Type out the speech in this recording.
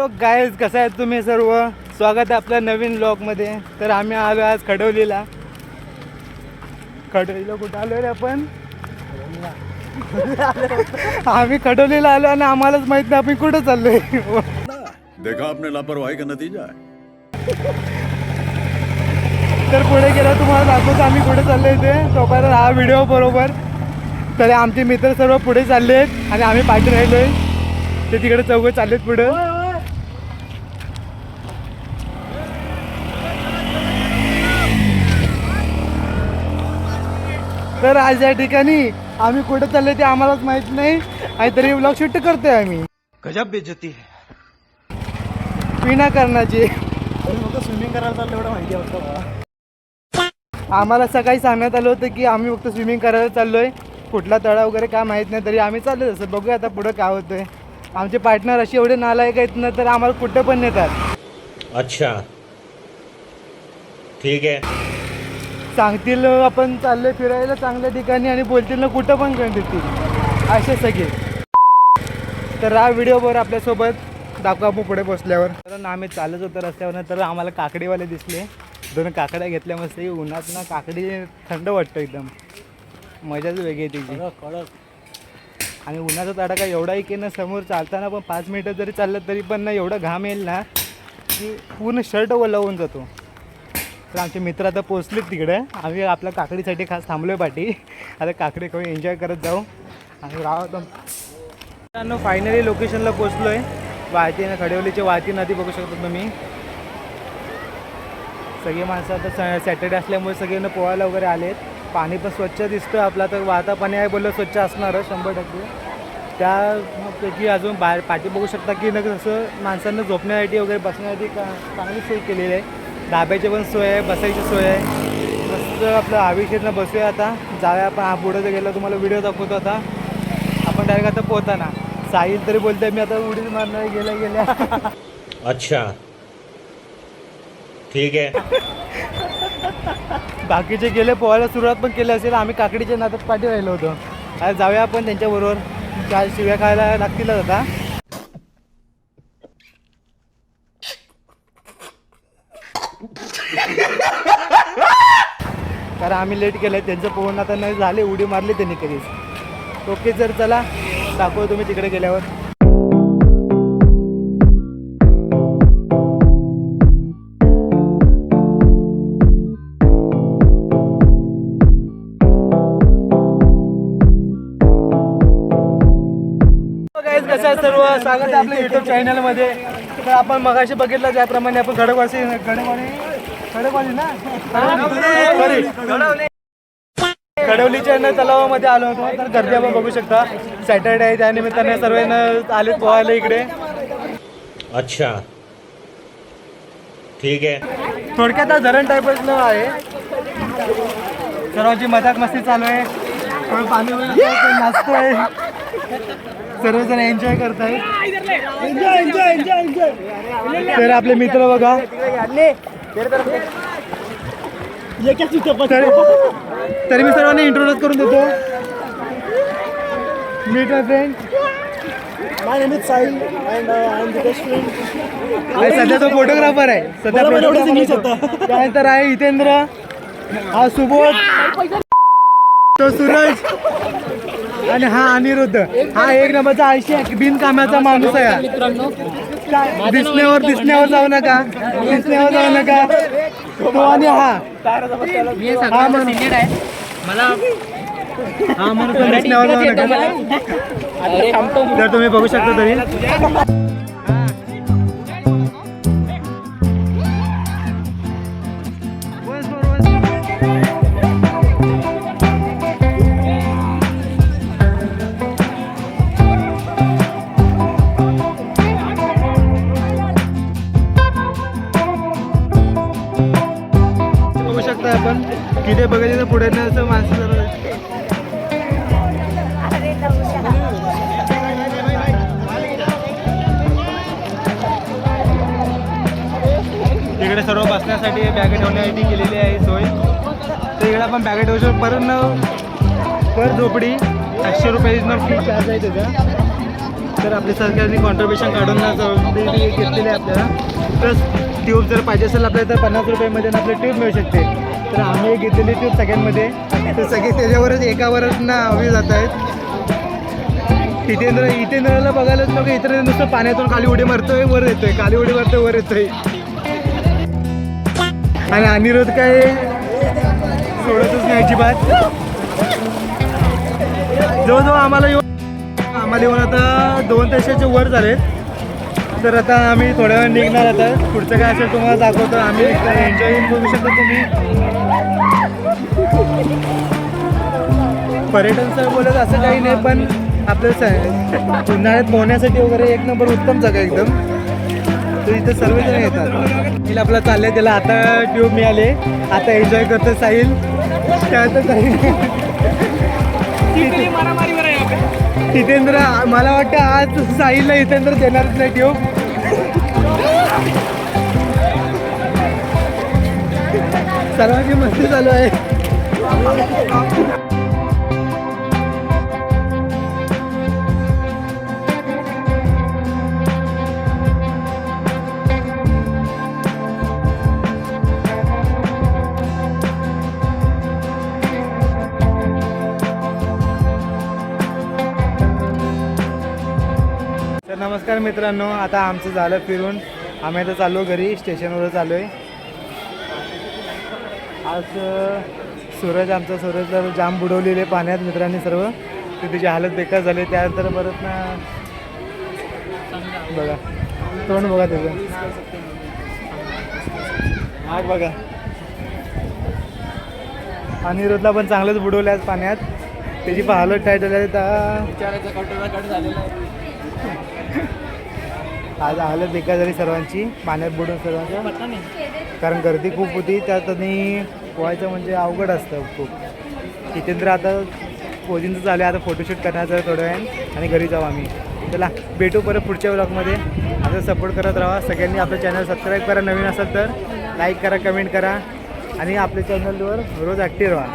Hello guys कसं आहेत तुम्ही सर्व? स्वागत आहे आपल्या नवीन ब्लॉगमध्ये तर आम्ही आलो आज खडवलीला खडवलीला कुठं आलो रे आपण? आम्ही खडवलीला आलो आणि आम्हालाच माहीत नाही आपण कुठं चाललोय. देखा आपने लापरवाही का नतीजा तर पुढे गेलं तुम्हाला दाखवतो आम्ही कुठे चाललोय ते तोपर्यंत हा व्हिडिओ बरोबर. तर आमचे मित्र सर्व पुढे चालले आहेत आणि आम्ही पाठी राहिलोय. ते तिकडे चौघं चाललेत पुढं. तर आज या ठिकाणी आम्ही कुठे चाललोय ते आम्हालाच माहीत नाही. आणि तरी ब्लॉग शूट करतोय आम्ही. गजब बेइज्जती है. विनाकारणाची फक्त स्विमिंग करायला चाललं एवढं माहिती होतं आम्हाला सकाळी सांगण्यात आलं होतं की आम्ही फक्त स्विमिंग करायला चाललोय. कुठला तळा वगैरे काय माहीत नाही तरी आम्ही चाललो तसं. बघूया आता पुढं काय होतंय. आमचे पार्टनर असे एवढे नालायक आहेत ना तर आम्हाला कुठं पण नेतात. अच्छा. ठीक है सांगतील आपण चाललोय फिरायला चांगल्या ठिकाणी आणि बोलतील ना कुठं पण करून देतील असे सगळे. तर हा व्हिडिओ बरोबर आपल्यासोबत दाखवू आपण पुढे बसल्यावर. तर आम्ही चालत होतो रस्त्यावर तर आम्हाला काकडीवाले दिसले. दोन काकड्या घेतल्या मस्त. उन्हात ना काकडी थंड वाटतं एकदम. मजाच वेगळी तिची. कडक आणि उन्हाचा तडाखा एवढा आहे की ना समोर चालताना पण पाच मिनटं जरी चाललं तरी पण ना एवढा घाम येईल ना की पूर्ण शर्ट ओला होऊन जातो. तर आमचे मित्र आता पोचलेत तिकडे. आम्ही आपल्या काकडीसाठी खास थांबलो आहे पाठी. आता काकडी खाऊ एन्जॉय करत जाऊ. आणि राहतो मित्रांनो फायनली लोकेशनला पोचलो आहे वाहती खडेवलीची वाहती नदी बघू शकता तुम्ही. सगळी माणसं आता सॅटर्डे असल्यामुळे सगळेजण पोहायला वगैरे आलेत. पाणी पण स्वच्छ दिसतं आपला. तर वाहता पाणी आहे बोललं स्वच्छ असणारच शंभर टक्के. त्यापैकी अजून बाहेर पाठी बघू शकता की नक्की कसं माणसांना झोपण्यासाठी वगैरे बसण्यासाठी का चांगली सोय केलेली आहे. धाब्याची पण सोय आहे बसायची सोय आहे. मस्त आपलं हवेशीरनं बसूया आता. जाऊया आपण. हा पुढं जर गेलं तुम्हाला व्हिडिओ दाखवतो आता. आपण डायरेक्ट आता पोहताना. साहिल तरी बोलतोय मी आता उडीच मारणार गेल्या गेल्या. अच्छा. ठीक है बाकीचे गेले पोहायला सुरुवात पण केली असेल. आम्ही काकडीच्या नादात पाठी राहिलो होतो. आता जाऊया आपण त्यांच्याबरोबर. चार शिव्या खायला लागतीलच आता. कारण आम्ही लेट केलं त्यांचं पोहून आता नाही झाले उडी मारली त्यांनी कधीच ओके सर चला. दाखव तुम्ही तिकडे गेल्यावर. हो कसं सर्व? स्वागत आहे आपल्या युट्यूब चॅनलमध्ये तर आपण मगाशी बघितलं त्याप्रमाणे आपण गडवासी खडकवाडी खडकवाडी ना? Sorry. खडवलीच्या न तलावामध्ये आलो होतो तर गर्दी आपण बघू शकता. सॅटर्डे आहे त्यानिमित्ताने सर्वांना आले पोहायला इकडे. अच्छा. ठीक है थोडक्यात हा धरण टाईपच न आहे. सर्वांची मजाक मस्ती चालू आहे. पाणी नाचतोय. सर्वजण एन्जॉय करताय तर आपले मित्र बघा. तरी तरी मी सर्वांना इंट्रोड्यूस करून देतो. Meet my friend my name is Sahil and I am the best friend सध्या तो फोटोग्राफर आहे. सध्या. त्यानंतर आहे हितेंद्र. हा सुबोध. तो सूरज. आणि हा अनिरुद्ध. हा एक नंबरचा आयशी बिनकामाचा माणूस आहे? दिसण्यावर दिसण्यावर जाऊ नका. दिसण्यावर जाऊ नका. तो आणि हा. हा म्हणून. हा म्हणून दिसण्यावर जाऊ नका. जर तुम्ही बघू शकता तरी. तिथे किती तर पुढे नाही असं माणसं तिकडे सर्व बसण्यासाठी बॅगे ठेवण्यासाठी केलेली आहे सोय. तर इकडे आपण बॅगे ठेवू शकतो पर न पर झोपडी. पाचशे रुपये फी चार्ज आहे त्याचा. तर आपल्या सरकारने कॉन्ट्रीब्युशन काढून ना घेतलेले आहे आपल्याला. प्लस ट्यूब जर पाहिजे असेल आपल्याला तर पन्नास रुपयामध्ये ना आपल्याला ट्यूब मिळू शकते. तर आम्ही घेतलेली ट्यूब सगळ्यांमध्ये. तर सगळे त्याच्यावरच एकावरच ना हवे जात आहेत. तिथेंद्र इथेंद्रला बघायलाच नको इतर नुसतं पाण्यातून खाली उडी मारतोय वर येतोय खाली उडी मारतोय वर येतोय. आणि अनिरुद्ध काय? सोडतच नाही अजिबात. जवळजवळ आम्हाला येऊन आम्हाला येऊन आता दोन तासाच्या वर झालेत. तर आता आम्ही थोड्या वेळ निघणार आता. पुढचं काय असेल तुम्हाला दाखवतो. आम्ही एन्जॉय करू शकता तुम्ही. पर्यटन स्थळ बोलत असं काही नाही पण आपलं स- उन्हाळ्यात पोहण्यासाठी वगैरे एक नंबर उत्तम जागा एकदम. तर इथं सर्वजण येतात. साहिल आपला चाललंय त्याला आता ट्यूब मिळाले. आता एन्जॉय करतो साहिल. त्यानंतर साहिल हितेंद्र मला वाटतं आज साहिलला हितेंद्र देणारच नाही ठेव सर्वांची मस्ती चालू आहे. नमस्कार मित्रांनो आता आमचं झालं फिरून. आम्ही आता चाललो घरी स्टेशनवर चाललो आहे आज सूरज आमचा सूरज तर जाम बुडवलेले पाण्यात मित्रांनी सर्व. तर त्याची हालत बेकार झाली त्यानंतर परत ना बघा. तोंड बघा त्याचं. आग बघा. अनिरुद्धला पण चांगलंच बुडवलं आज पाण्यात. त्याची पण हालत टाईट झाली आहे. तर आज हालत बेकार झाली सर्वांची पाण्यात बुडून सर्वांचं. कारण गर्दी खूप होती त्यात आणि पोहायचं म्हणजे अवघड असतं खूप. जितेंद्र आता पोजिंगचं चालू आहे आता फोटोशूट करण्याचं आहे वेळ आणि घरी जाऊ आम्ही. चला भेटू परत पुढच्या ब्लॉगमध्ये असं सपोर्ट करत राहा. सगळ्यांनी आपलं चॅनल सबस्क्राईब करा. नवीन असेल तर लाईक करा कमेंट करा. आणि आपल्या चॅनलवर रोज ॲक्टिव्ह राहा.